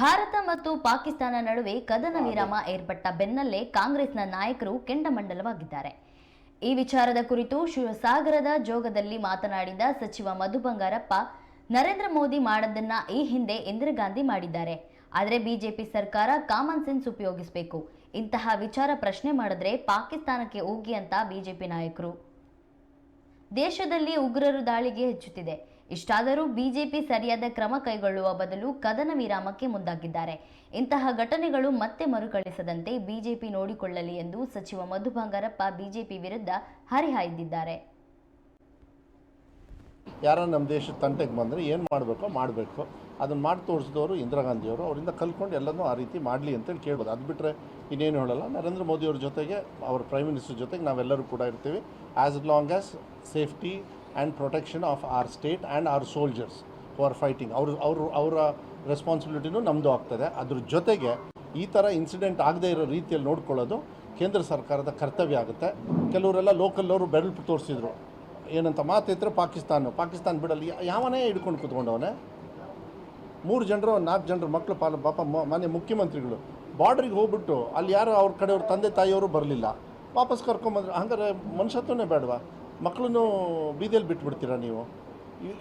ಭಾರತ ಮತ್ತು ಪಾಕಿಸ್ತಾನ ನಡುವೆ ಕದನ ವಿರಾಮ ಏರ್ಪಟ್ಟ ಬೆನ್ನಲ್ಲೇ ಕಾಂಗ್ರೆಸ್ನ ನಾಯಕರು ಕೆಂಡಮಂಡಲವಾಗಿದ್ದಾರೆ. ಈ ವಿಚಾರದ ಕುರಿತು ಶಿವಸಾಗರದ ಜೋಗದಲ್ಲಿ ಮಾತನಾಡಿದ ಸಚಿವ ಮಧು ಬಂಗಾರಪ್ಪ ನರೇಂದ್ರ ಮೋದಿ ಮಾಡದನ್ನ ಈ ಹಿಂದೆ ಇಂದಿರಾ ಗಾಂಧಿ ಮಾಡಿದ್ದಾರೆ. ಆದರೆ ಬಿಜೆಪಿ ಸರ್ಕಾರ ಕಾಮನ್ ಸೆನ್ಸ್ ಉಪಯೋಗಿಸಬೇಕು. ಇಂತಹ ವಿಚಾರ ಪ್ರಶ್ನೆ ಮಾಡಿದ್ರೆ ಪಾಕಿಸ್ತಾನಕ್ಕೆ ಹೋಗಿ ಅಂತ ಬಿಜೆಪಿ ನಾಯಕರು. ದೇಶದಲ್ಲಿ ಉಗ್ರರು ದಾಳಿಗೆ ಹೆಚ್ಚುತ್ತಿದೆ. ಇಷ್ಟಾದರೂ ಬಿಜೆಪಿ ಸರಿಯಾದ ಕ್ರಮ ಕೈಗೊಳ್ಳುವ ಬದಲು ಕದನ ವಿರಾಮಕ್ಕೆ ಮುಂದಾಗಿದ್ದಾರೆ. ಇಂತಹ ಘಟನೆಗಳು ಮತ್ತೆ ಮರುಕಳಿಸದಂತೆ ಬಿಜೆಪಿ ನೋಡಿಕೊಳ್ಳಲಿ ಎಂದು ಸಚಿವ ಮಧು ಬಂಗಾರಪ್ಪ ಬಿಜೆಪಿ ವಿರುದ್ಧ ಹರಿಹಾಯ್ದಿದ್ದಾರೆ. ಯಾರೋ ನಮ್ಮ ದೇಶದ ತಂಟೆಗೆ ಬಂದರೆ ಏನು ಮಾಡಬೇಕೋ ಮಾಡಬೇಕು. ಅದನ್ನು ಮಾಡಿ ತೋರಿಸಿದವರು ಇಂದಿರಾ ಗಾಂಧಿಯವರು. ಅವರಿಂದ ಕಲ್ತ್ಕೊಂಡು ಎಲ್ಲನೂ ಆ ರೀತಿ ಮಾಡಲಿ ಅಂತೇಳಿ ಕೇಳ್ಬೋದು. ಅದು ಬಿಟ್ಟರೆ ಇನ್ನೇನು ಹೇಳಲ್ಲ. ನರೇಂದ್ರ ಮೋದಿಯವ್ರ ಜೊತೆಗೆ, ಅವ್ರ ಪ್ರೈಮ್ ಮಿನಿಸ್ಟರ್ ಜೊತೆಗೆ ನಾವೆಲ್ಲರೂ ಕೂಡ ಇರ್ತೀವಿ. As long as safety and protection of our state and our soldiers who are fighting ಅವರು ಅವರು, ಅವರ ರೆಸ್ಪಾನ್ಸಿಬಿಲಿಟಿನೂ ನಮ್ಮದು ಆಗ್ತದೆ. ಅದ್ರ ಜೊತೆಗೆ ಈ ಥರ ಇನ್ಸಿಡೆಂಟ್ ಆಗದೇ ಇರೋ ರೀತಿಯಲ್ಲಿ ನೋಡ್ಕೊಳ್ಳೋದು ಕೇಂದ್ರ ಸರ್ಕಾರದ ಕರ್ತವ್ಯ ಆಗುತ್ತೆ. ಕೆಲವರೆಲ್ಲ ಲೋಕಲ್ಲವರು ಬೆರಳು ತೋರಿಸಿದ್ರು. ಏನಂತ ಮಾತಿದ್ರೆ ಪಾಕಿಸ್ತಾನ. ಪಾಕಿಸ್ತಾನ ಬಿಡಲ್ಲಿ ಯಾವನೇ ಹಿಡ್ಕೊಂಡು ಕೂತ್ಕೊಂಡವನೇ? ಮೂರು ಜನರು, ನಾಲ್ಕು ಜನರು ಮಕ್ಕಳು ಪಾಲ ಪಾಪ, ಮ- ಮನೆ ಮುಖ್ಯಮಂತ್ರಿಗಳು. ಬಾರ್ಡ್ರಿಗೆ ಹೋಗ್ಬಿಟ್ಟು ಅಲ್ಲಿ ಯಾರು ಅವ್ರ ಕಡೆಯವ್ರ, ತಂದೆ, ತಾಯಿಯವರು ಬರಲಿಲ್ಲ. ವಾಪಸ್ ಕರ್ಕೊಂಬಂದ್ರೆ. ಹಂಗಾರೆ ಮನುಷ್ಯತ್ವನೇ ಬೇಡವಾ? ಮಕ್ಕಳನ್ನು ಬೀದಿಯಲ್ಲಿ ಬಿಟ್ಬಿಡ್ತೀರಾ ನೀವು?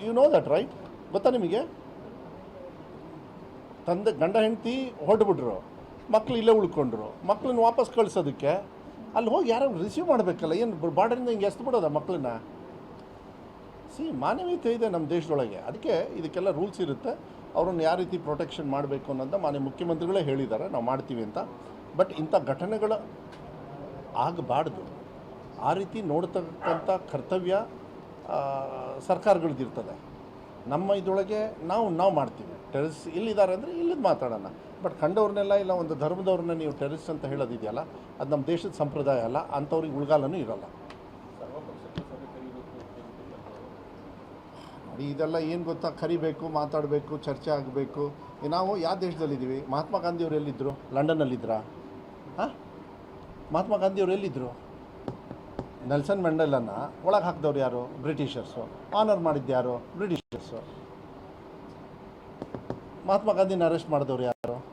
ಯು ನೋ ದಟ್ ರೈಟ್ ಗೊತ್ತಾ ನಿಮಗೆ? ತಂದೆ, ಗಂಡ, ಹೆಂಡತಿ ಹೊಡ್ಬಿಟ್ರು. ಮಕ್ಳು ಇಲ್ಲೇ ಉಳ್ಕೊಂಡ್ರು. ಮಕ್ಕಳನ್ನು ವಾಪಸ್ ಕಳಿಸೋದಕ್ಕೆ ಅಲ್ಲಿ ಹೋಗಿ ಯಾರು ರಿಸೀವ್ ಮಾಡಬೇಕಲ್ಲ? ಏನು ಬಾರ್ಡರಿಂದ ಹಿಂಗೆ ಎಸ್ತು ಬಿಡೋದ ಮಕ್ಕಳನ್ನ ಸಿ ಮಾನವೀಯತೆ ಇದೆ ನಮ್ಮ ದೇಶದೊಳಗೆ. ಅದಕ್ಕೆ ಇದಕ್ಕೆಲ್ಲ ರೂಲ್ಸ್ ಇರುತ್ತೆ. ಅವ್ರನ್ನ ಯಾವ ರೀತಿ ಪ್ರೊಟೆಕ್ಷನ್ ಮಾಡಬೇಕು ಅನ್ನೋದು ಮಾನ್ಯ ಮುಖ್ಯಮಂತ್ರಿಗಳೇ ಹೇಳಿದ್ದಾರೆ, ನಾವು ಮಾಡ್ತೀವಿ ಅಂತ. ಬಟ್ ಇಂಥ ಘಟನೆಗಳು ಆಗಬಾರ್ದು. ಆ ರೀತಿ ನೋಡ್ತಕ್ಕಂಥ ಕರ್ತವ್ಯ ಸರ್ಕಾರಗಳದ್ದಿರ್ತದೆ ನಮ್ಮ ಇದರೊಳಗೆ ನಾವು ನಾವು ಮಾಡ್ತೀವಿ. ಟೆರರಿಸ್ ಇಲ್ಲಿದ್ದಾರೆ ಅಂದರೆ ಇಲ್ಲಿದ್ದು ಮಾತಾಡೋಣ. ಬಟ್ ಕಂಡವ್ರನ್ನೆಲ್ಲ ಇಲ್ಲ, ಒಂದು ಧರ್ಮದವ್ರನ್ನ ನೀವು ಟೆರಿಸ್ ಅಂತ ಹೇಳೋದಿದೆಯಲ್ಲ, ಅದು ನಮ್ಮ ದೇಶದ ಸಂಪ್ರದಾಯ ಅಲ್ಲ, ಅಂಥವ್ರಿಗೆ ಉಳ್ಗಾಲನೂ ಇರೋಲ್ಲ. ಇದೆಲ್ಲ ಏನು ಗೊತ್ತಾ? ಕರಿಬೇಕು, ಮಾತಾಡಬೇಕು, ಚರ್ಚೆ ಆಗಬೇಕು. ನಾವು ಯಾವ ದೇಶದಲ್ಲಿದ್ದೀವಿ? ಮಹಾತ್ಮ ಗಾಂಧಿಯವರು ಎಲ್ಲಿದ್ದರು ಲಂಡನ್ನಲ್ಲಿದ್ದರಾ ಹಾಂ? ಮಹಾತ್ಮ ಗಾಂಧಿಯವರು ಎಲ್ಲಿದ್ದರು ನೆಲ್ಸನ್ ಮೆಂಡೆಲನ್ನು ಒಳಗೆ ಹಾಕಿದವ್ರು ಯಾರು? ಬ್ರಿಟಿಷರ್ಸು. ಆನರ್ ಮಾಡಿದ್ದು ಯಾರು? ಬ್ರಿಟಿಷರ್ಸು. ಮಹಾತ್ಮ ಗಾಂಧಿನ ಅರೆಸ್ಟ್ ಮಾಡಿದವ್ರು ಯಾರು?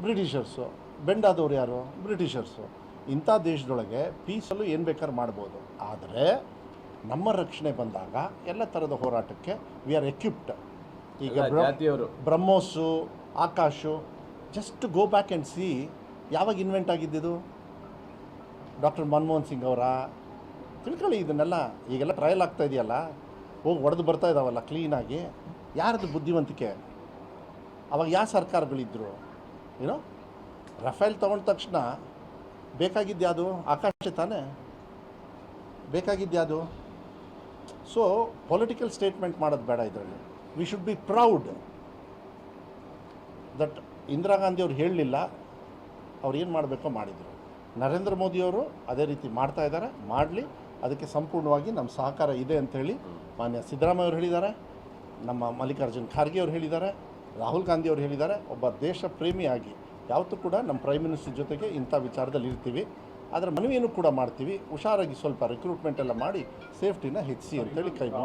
ಬ್ರಿಟಿಷರ್ಸು. ಬೆಂಡಾದವ್ರು ಯಾರು? ಬ್ರಿಟಿಷರ್ಸು. ಇಂಥ ದೇಶದೊಳಗೆ ಪೀಸಲ್ಲೂ ಏನು ಬೇಕಾದ್ರೂ ಮಾಡ್ಬೋದು. ಆದರೆ ನಮ್ಮ ರಕ್ಷಣೆ ಬಂದಾಗ ಎಲ್ಲ ಥರದ ಹೋರಾಟಕ್ಕೆ ವಿ ಆರ್ ಎಕ್ವಿಪ್ಡ್ ಈಗ ಎಲ್ಲ ಬ್ರ- ಜಾತಿಯವರು. BrahMos Akash just go back and see ಯಾವಾಗ ಇನ್ವೆಂಟ್ ಆಗಿದ್ದಿದ್ದು ಡಾಕ್ಟರ್ ಮನಮೋಹನ್ ಸಿಂಗ್ ಅವರ. ತಿಳ್ಕೊಳ್ಳಿ ಇದನ್ನೆಲ್ಲ ಈಗೆಲ್ಲ ಟ್ರಯಲ್ ಆಗ್ತಾ ಇದೆಯಲ್ಲ ಹೋಗಿ ಒಡೆದು ಬರ್ತಾ ಇದ್ದಾವಲ್ಲ ಕ್ಲೀನಾಗಿ ಯಾರದು ಬುದ್ಧಿವಂತಿಕೆ? ಅವಾಗ ಯಾವ ಸರ್ಕಾರಗಳಿದ್ದರು ಏನೋ ರಫೇಲ್ ತೊಗೊಂಡ ತಕ್ಷಣ ಬೇಕಾಗಿದ್ದು ಯಾವುದು? ಆಕಾಶ ತಾನೇ? ಬೇಕಾಗಿದ್ದು ಯಾವುದು? ಸೊ ಪೊಲಿಟಿಕಲ್ ಸ್ಟೇಟ್ಮೆಂಟ್ ಮಾಡೋದು ಬೇಡ ಇದರಲ್ಲಿ. We should be proud that Indira Gandhi ಅವ್ರು ಹೇಳಲಿಲ್ಲ, ಅವ್ರು ಏನು ಮಾಡಬೇಕೋ ಮಾಡಿದರು. ನರೇಂದ್ರ ಮೋದಿಯವರು ಅದೇ ರೀತಿ ಮಾಡ್ತಾ ಇದ್ದಾರೆ, ಮಾಡಲಿ, ಅದಕ್ಕೆ ಸಂಪೂರ್ಣವಾಗಿ ನಮ್ಮ ಸಹಕಾರ ಇದೆ ಅಂಥೇಳಿ ಮಾನ್ಯ ಸಿದ್ದರಾಮಯ್ಯ ಅವರು ಹೇಳಿದ್ದಾರೆ, ನಮ್ಮ ಮಲ್ಲಿಕಾರ್ಜುನ್ ಖರ್ಗೆ ಅವರು ಹೇಳಿದ್ದಾರೆ, ರಾಹುಲ್ ಗಾಂಧಿ ಅವರು ಹೇಳಿದ್ದಾರೆ, ಒಬ್ಬ ದೇಶ ಪ್ರೇಮಿಯಾಗಿ ಯಾವತ್ತೂ ಕೂಡ ನಮ್ಮ ಪ್ರೈಮ್ ಮಿನಿಸ್ಟರ್ ಜೊತೆಗೆ ಇಂಥ ವಿಚಾರದಲ್ಲಿ ಇರ್ತೀವಿ. ಅದರ ಮನವಿಯನ್ನು ಕೂಡ ಮಾಡ್ತೀವಿ. ಹುಷಾರಾಗಿ ಸ್ವಲ್ಪ ರಿಕ್ರೂಟ್ಮೆಂಟ್ ಎಲ್ಲ ಮಾಡಿ ಸೇಫ್ಟಿನ ಹೆಚ್ಚಿಸಿ ಅಂತೇಳಿ ಕೈ ಮಾಡಿ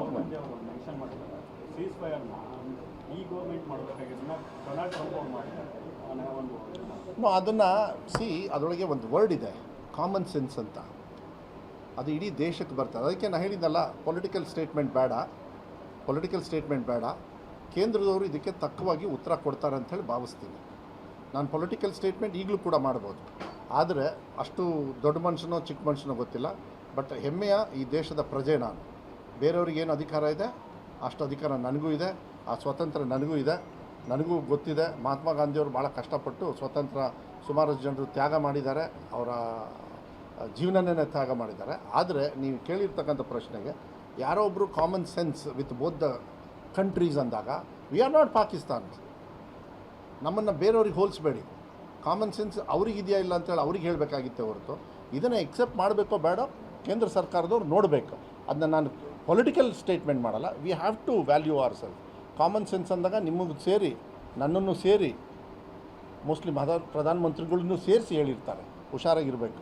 ಅದನ್ನು ಸಿ ಅದರೊಳಗೆ ಒಂದು ವರ್ಡ್ ಇದೆ. ಕಾಮನ್ ಸೆನ್ಸ್ ಅಂತ. ಅದು ಇಡೀ ದೇಶಕ್ಕೆ ಬರ್ತದೆ. ಅದಕ್ಕೆ ನಾನು ಹೇಳಿದ್ದಲ್ಲ ಪೊಲಿಟಿಕಲ್ ಸ್ಟೇಟ್ಮೆಂಟ್ ಬೇಡ. ಪೊಲಿಟಿಕಲ್ ಸ್ಟೇಟ್ಮೆಂಟ್ ಬೇಡ. ಕೇಂದ್ರದವರು ಇದಕ್ಕೆ ತಕ್ಕವಾಗಿ ಉತ್ತರ ಕೊಡ್ತಾರೆ ಅಂತ ಹೇಳಿ ಭಾವಿಸ್ತೀನಿ. ನಾನು ಪೊಲಿಟಿಕಲ್ ಸ್ಟೇಟ್ಮೆಂಟ್ ಈಗಲೂ ಕೂಡ ಮಾಡ್ಬೋದು. ಆದರೆ ಅಷ್ಟು ದೊಡ್ಡ ಮನುಷ್ಯನೋ ಚಿಕ್ಕ ಮನುಷ್ಯನೋ ಗೊತ್ತಿಲ್ಲ. ಬಟ್ ಹೆಮ್ಮೆಯ ಈ ದೇಶದ ಪ್ರಜೆ ನಾನು. ಬೇರೆಯವ್ರಿಗೆ ಏನು ಅಧಿಕಾರ ಇದೆ? ಅಷ್ಟು ಅಧಿಕಾರ ನನಗೂ ಇದೆ. ಆ ಸ್ವಾತಂತ್ರ್ಯ ನನಗೂ ಇದೆ. ನನಗೂ ಗೊತ್ತಿದೆ. ಮಹಾತ್ಮ ಗಾಂಧಿಯವರು ಭಾಳ ಕಷ್ಟಪಟ್ಟು ಸ್ವತಂತ್ರ ಸುಮಾರು ಜನರು ತ್ಯಾಗ ಮಾಡಿದ್ದಾರೆ. ಅವರ ಜೀವನನೇ ತ್ಯಾಗ ಮಾಡಿದ್ದಾರೆ. ಆದರೆ ನೀವು ಕೇಳಿರ್ತಕ್ಕಂಥ ಪ್ರಶ್ನೆಗೆ, ಯಾರೋ ಒಬ್ಬರು common sense with both the countries ಅಂದಾಗ ವಿ ಆರ್ ನಾಟ್ ಪಾಕಿಸ್ತಾನ್ ನಮ್ಮನ್ನು ಬೇರೆಯವ್ರಿಗೆ ಹೋಲಿಸ್ಬೇಡಿ. ಕಾಮನ್ ಸೆನ್ಸ್ ಅವ್ರಿಗಿದೆಯಾ ಇಲ್ಲ ಅಂತೇಳಿ ಅವ್ರಿಗೆ ಹೇಳಬೇಕಾಗಿತ್ತೆ ಹೊರತು. ಇದನ್ನು ಎಕ್ಸೆಪ್ಟ್ ಮಾಡಬೇಕೋ ಬೇಡ ಕೇಂದ್ರ ಸರ್ಕಾರದವ್ರು ನೋಡಬೇಕು. ಅದನ್ನ ನಾನು ಪೊಲಿಟಿಕಲ್ ಸ್ಟೇಟ್ಮೆಂಟ್ ಮಾಡಲ್ಲ. We have to value our self common sense ಅಂದಾಗ ನಿಮಗೆ ಸೇರಿ, ನನ್ನನ್ನು ಸೇರಿ ಮೋಸ್ಟ್ಲಿ ಮಹದ ಪ್ರಧಾನಮಂತ್ರಿಗಳನ್ನೂ ಸೇರಿಸಿ ಹೇಳಿರ್ತಾರೆ. ಹುಷಾರಾಗಿರಬೇಕು.